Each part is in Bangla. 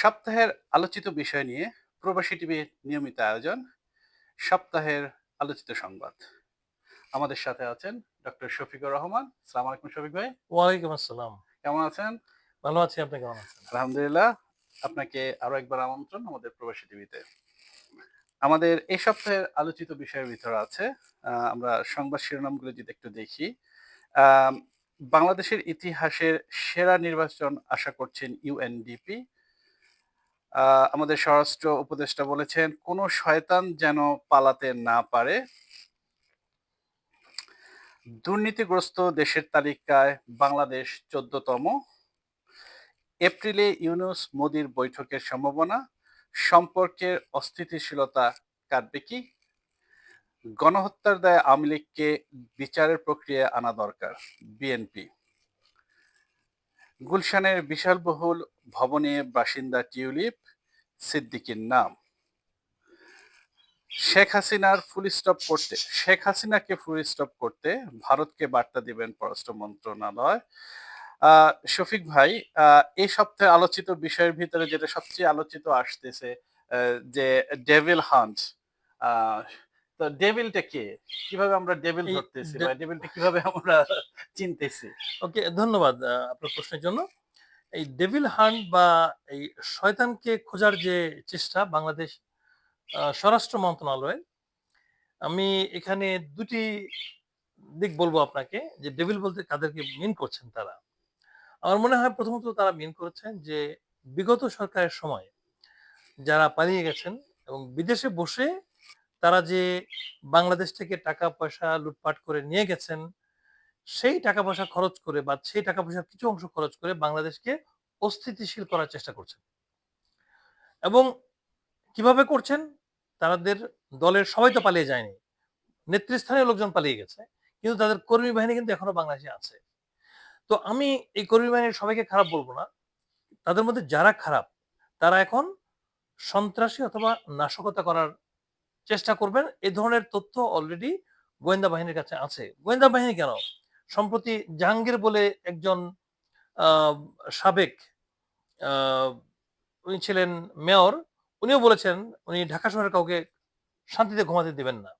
সপ্তাহের আলোচিত বিষয় নিয়ে প্রবাসী টিভির নিয়মিত আয়োজন সপ্তাহের আলোচিত সংবাদ। আমাদের সাথে আছেন ডক্টর শফিকুর রহমান। সালাম আলাইকুম শফিক ভাই। ওয়ালাইকুম আসসালাম। কেমন আছেন? ভালো আছি আপনি কেমন আছেন? আলহামদুলিল্লাহ। আপনাকে আরও একবার আমন্ত্রণ আমাদের প্রবাসী টিভিতে। আমাদের এই সপ্তাহের আলোচিত বিষয়ের ভিতরে আছে আমরা সংবাদ শিরোনামগুলো যদি একটু দেখি বাংলাদেশের ইতিহাসের সেরা নির্বাচন আশা করছেন ইউএনডিপি। আমাদের স্বরাষ্ট্র উপদেষ্টা বলেছেন, কোনো শয়তান যেন পালাতে না পারে। দুর্নীতিগ্রস্ত দেশের তালিকায় বাংলাদেশ চোদ্দতম। এপ্রিলে ইউনুস মোদির বৈঠকের সম্ভাবনা, সম্পর্কের অস্থিতিশীলতা কাটবে কি? গণহত্যার দায়ে আওয়ামী লীগকে বিচারের প্রক্রিয়া আনা দরকার, বিএনপি। গুলশানের বিশালবহুল ভবনে বাসিন্দা টিউলিপ সিদ্দিকীর নাম। শেখ হাসিনার ফুল স্টপ করতে, শেখ হাসিনাকে ফুল স্টপ করতে ভারতকে বার্তা দিবেন পররাষ্ট্র মন্ত্রণালয়। শফিক ভাই এই সপ্তাহে আলোচিত বিষয়ের ভিতরে যেটা সবচেয়ে আলোচিত আসতেছে যে ডেভিল হান্ট তো ডেভিলটা কে? কীভাবে আমরা ডেভিল ধরতেছি বা ডেভিলটা কীভাবে আমরা চিনতেছি? ওকে ধন্যবাদ আপনার প্রশ্নের জন্য। এই ডেভিল হান্ট বা এই শয়তানকে খোঁজার যে চেষ্টা বাংলাদেশ স্বরাষ্ট্র মন্ত্রণালয়ের আমি এখানে দুটি দিক বলব আপনাকে যে ডেভিল বলতে কাদেরকে মিন করছেন তারা। আমার মনে হয় প্রথমত তারা মিন করেছেন যে বিগত সরকারের সময় যারা পালিয়ে গেছেন এবং বিদেশে বসে তারা যে বাংলাদেশ থেকে টাকা পয়সা লুটপাট করে নিয়ে গেছেন, সেই টাকা পয়সা খরচ করে বা সেই টাকা পয়সার কিছু অংশ খরচ করে বাংলাদেশকে অস্থিতিশীল করার চেষ্টা করছেন। এবং কীভাবে করছেন? তাদের দলের সবাই তো পালিয়ে যায়নি। নেতৃস্থানীয় লোকজন পালিয়ে গেছে, কিন্তু তাদের কর্মী বাহিনী কিন্তু এখনও বাংলাদেশে আছে। তো আমি এই কর্মী বাহিনীর সবাইকে খারাপ বলব না। তাদের মধ্যে যারা খারাপ, তারা এখন সন্ত্রাসী অথবা নাশকতা করার চেষ্টা করবেন। এই ধরনের তথ্য অলরেডি গোয়েন্দা বাহিনীর কাছে আছে। গোয়েন্দা বাহিনী কেন? সম্প্রতি জাহাঙ্গীর বলে একজন সাবেক উনি ছিলেন মেয়র। উনিও বলেছেন, উনি ঢাকা শহরের কাউকে শান্তিতে ঘুমাতে দিবেন না।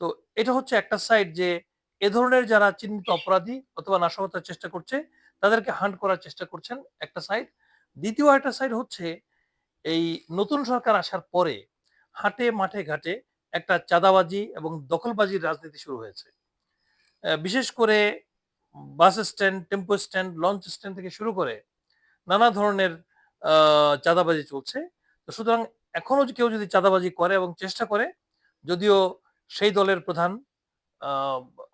তো এটা হচ্ছে একটা সাইড যে এ ধরনের যারা চিহ্নিত অপরাধী অথবা নাশকতার চেষ্টা করছে, তাদেরকে হান্ট করার চেষ্টা করছেন একটা সাইড দ্বিতীয় একটা সাইড হচ্ছে, এই নতুন সরকার আসার পরে হাটে, মাঠে, ঘাটে একটা চাঁদাবাজি এবং দখলবাজির রাজনীতি শুরু হয়েছে। বিশেষ করে bus stand, tempo stand, launch stand থেকে শুরু করে নানা ধরনের চাঁদাবাজি চলছে। তো সুতরাং এখনও যে কেউ যদি চাঁদাবাজি করে এবং চেষ্টা করে, যদিও সেই দলের প্রধান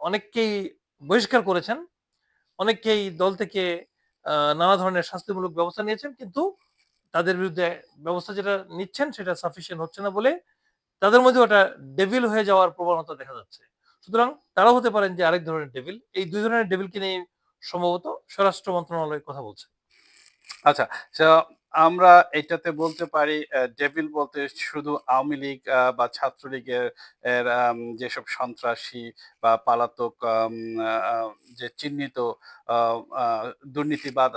অনেককেই বহিষ্কার করেছেন, অনেককেই দল থেকে নানা ধরনের শাস্তিমূলক ব্যবস্থা নিয়েছেন, কিন্তু তাদের বিরুদ্ধে ব্যবস্থা যেটা নিচ্ছেন সেটা সাফিসিয়েন্ট হচ্ছে না বলে তাদের মধ্যে ওটা ডেভিল হয়ে যাওয়ার প্রবণতা দেখা যাচ্ছে। সুতরাং তারাও হতে পারেন যে আরেক ধরনের ডেভিল এই দুই ধরনের ডেভিলকে নিয়ে সম্ভবত স্বরাষ্ট্র মন্ত্রণালয় কথা বলছে। আচ্ছা আমরা এটাতে বলতে পারি ডেভিল বলতে শুধু আওয়ামী লীগ বা ছাত্রলীগের এর, যেসব সন্ত্রাসী বা পালাতক যে চিহ্নিত দুর্নীতিবাদ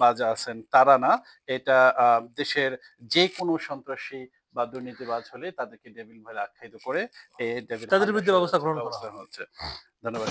বাজ আছেন তারা না এটা দেশের যে কোনো সন্ত্রাসী বা দুর্নীতিবাজ হলে তাদেরকে ডেভিল বলে আখ্যায়িত করে তাদের বিরুদ্ধে ব্যবস্থা গ্রহণ করা হচ্ছে। ধন্যবাদ।